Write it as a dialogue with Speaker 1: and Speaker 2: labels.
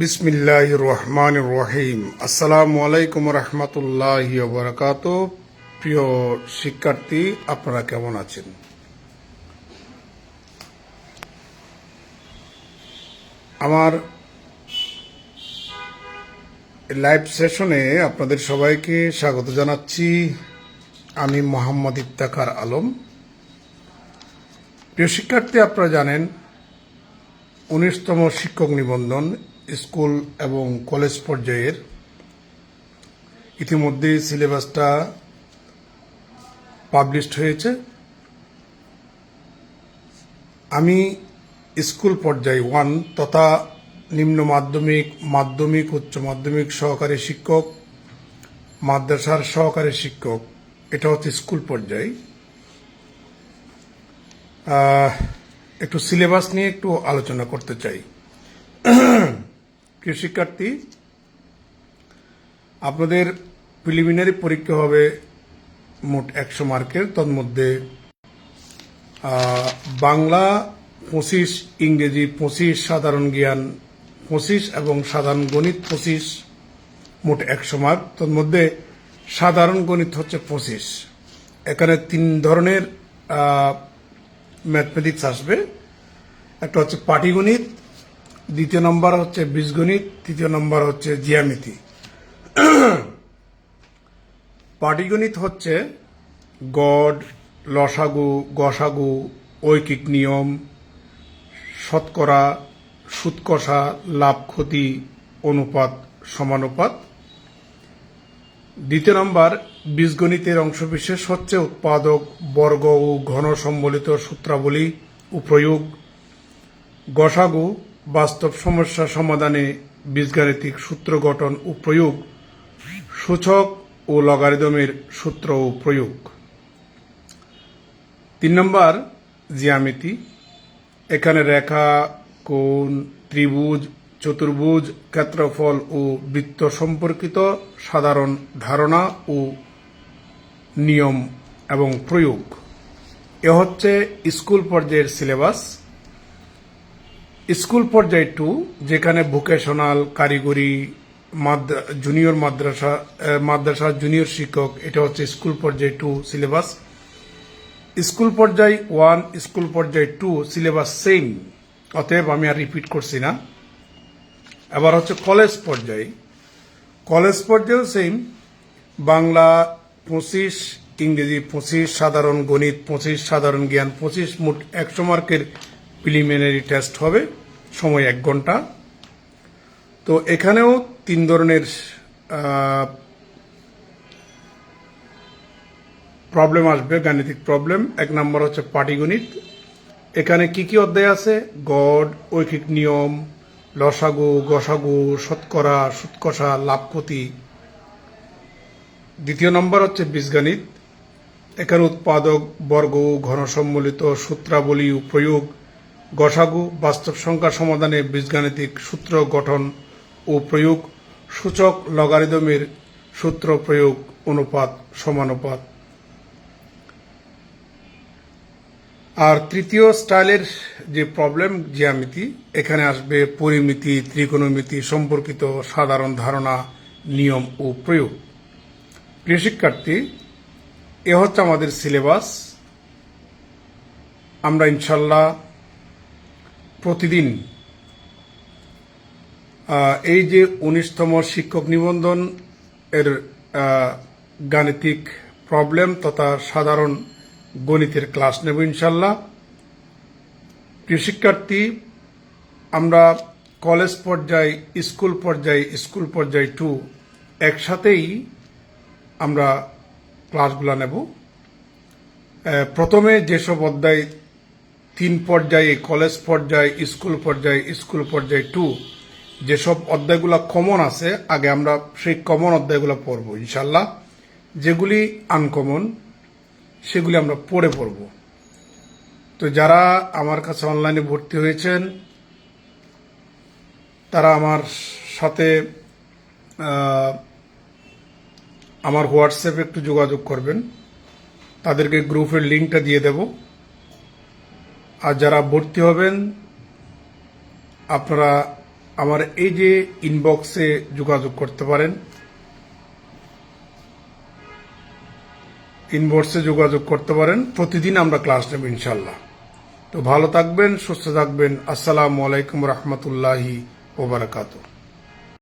Speaker 1: বিসমিল্লাহ রহমান রহিম আসসালামু আলাইকুম রহমতুল্লাহ বরকাত প্রিয় শিক্ষার্থী, আপনারা কেমন আছেন? আমার লাইভ সেশনে আপনাদের সবাইকে স্বাগত জানাচ্ছি। আমি মোহাম্মদ ইফতাকার আলম। প্রিয় শিক্ষার্থী, আপনারা জানেন, উনিশতম শিক্ষক নিবন্ধন স্কুল এবং কলেজ পর্যায়ের ইতিমধ্যে সিলেবাসটা পাবলিশড হয়েছে। আমি স্কুল পর্যায়ে ওয়ান তথা নিম্ন মাধ্যমিক মাধ্যমিক, উচ্চ মাধ্যমিক সহকারী শিক্ষক, মাদ্রাসার সহকারী শিক্ষক, এটা হচ্ছে স্কুল পর্যায়ে। একটু সিলেবাস নিয়ে একটু আলোচনা করতে চাই। প্রিয় শিক্ষার্থী আপনাদের প্রিলিমিনারি পরীক্ষা হবে মোট একশো মার্কের। তন্মধ্যে বাংলা পঁচিশ ইংরেজি পঁচিশ সাধারণ জ্ঞান পঁচিশ এবং সাধারণ গণিত পঁচিশ, মোট একশো মার্ক। তন্মধ্যে, সাধারণ গণিত হচ্ছে পঁচিশ। এখানে তিন ধরনের ম্যাথমেটিক্স আসবে। একটা হচ্ছে পাটিগণিত দ্বিতীয় নম্বর হচ্ছে বীজগণিত, তৃতীয় নম্বর হচ্ছে জিয়ামিতি। পাটিগণিত হচ্ছে গড, লসাগু, গসাগু, ঐকিক নিয়ম, শতকরা, সুৎকষা লাভ ক্ষতি অনুপাত, সমানুপাত। দ্বিতীয় নম্বর বীজগণিতের অংশবিশেষ হচ্ছে উৎপাদক, বর্গ ও ঘন সম্বলিত সূত্রাবলী ও প্রয়োগ। গসাগু বাস্তব সমস্যা সমাধানে বীজগাণিতিক সূত্র গঠন ও প্রয়োগ, সূচক ও লগারিদমের সূত্র ও প্রয়োগ। তিন নম্বর, জিয়ামিতি। এখানে রেখা, কোণ, ত্রিভুজ, চতুর্ভুজ, ক্ষেত্রফল ও বৃত্ত সম্পর্কিত সাধারণ ধারণা ও নিয়ম এবং প্রয়োগ। এ হচ্ছে স্কুল পর্যায়ের সিলেবাস। স্কুল পর্যায়ে টু যেখানে ভোকেশনাল কারিগরি জুনিয়র মাদ্রাসা মাদ্রাসা জুনিয়র শিক্ষক, এটা হচ্ছে স্কুল পর্যায়ে টু সিলেবাস স্কুল পর্যায়ে ওয়ান স্কুল পর্যায়ে টু সিলেবাস সেম অতএব আমি আর রিপিট করছি না। এবার হচ্ছে কলেজ পর্যায়ে। কলেজ পর্যায়েও সেম বাংলা পঁচিশ, ইংরেজি পঁচিশ, সাধারণ গণিত পঁচিশ, সাধারণ জ্ঞান পঁচিশ, মোট একশো মার্কের প্রিলিমিনারি টেস্ট হবে। সময় এক ঘণ্টা। তো এখানেও তিন ধরনের প্রবলেম আসবে, গাণিতিক প্রবলেম এক নম্বর হচ্ছে পাটিগণিত এখানে কি কি অধ্যায় আছে? গড ঐকিক নিয়ম, লসাগু, গসাগু, শতকরা, সুৎকষা লাভ ক্ষতি দ্বিতীয় নম্বর হচ্ছে বীজগণিত। এখানে উৎপাদক, বর্গ ঘনসম্মিলিত সূত্রাবলী প্রয়োগ। গসাগু বাস্তব সংখ্যা সমাধানে বীজগাণিতিক সূত্র গঠন ও প্রয়োগ, সূচক লগারিদমের সূত্র প্রয়োগ, অনুপাত সমানুপাত। আর তৃতীয় স্টাইলের যে প্রবলেম জ্যামিতি, এখানে আসবে পরিমিতি, ত্রিকোণমিতি সম্পর্কিত সাধারণ ধারণা, নিয়ম ও প্রয়োগ। প্রিয় শিক্ষার্থী, এ হচ্ছে আমাদের সিলেবাস। আমরা ইনশাল্লাহ প্রতিদিন এই যে উনিশতম শিক্ষক নিবন্ধন এর গাণিতিক প্রবলেম তথা সাধারণ গণিতের ক্লাস নেব ইনশাল্লাহ প্রিয় শিক্ষার্থী, আমরা কলেজ পর্যায়ে, স্কুল পর্যায়ে স্কুল পর্যায়ে টু একসাথেই আমরা ক্লাসগুলো নেব। প্রথমে যেসব অধ্যায় তিন পর্যায়ে কলেজ পর্যায়ে স্কুল পর্যায়ে স্কুল পর্যায়ে টু যেসব অধ্যায়গুলো কমন আছে, আগে আমরা সেই কমন অধ্যায়গুলো পড়ব ইনশাল্লাহ যেগুলি আনকমন সেগুলি আমরা পড়ে পড়ব। তো যারা আমার কাছে অনলাইনে ভর্তি হয়েছেন, তারা আমার সাথে আমার হোয়াটসঅ্যাপে একটু যোগাযোগ করবেন। তাদেরকে গ্রুপের লিঙ্কটা দিয়ে দেব। আর যারা ভর্তি হবেন, আপনারা আমার এই যে ইনবক্সে যোগাযোগ করতে পারেন। ইনবক্সে যোগাযোগ করতে পারেন। প্রতিদিন আমরা ক্লাস নেব ইনশাল্লাহ তো ভালো থাকবেন, সুস্থ থাকবেন। আসসালামু আলাইকুম রহমতুল্লাহি ওবরাকাতুহ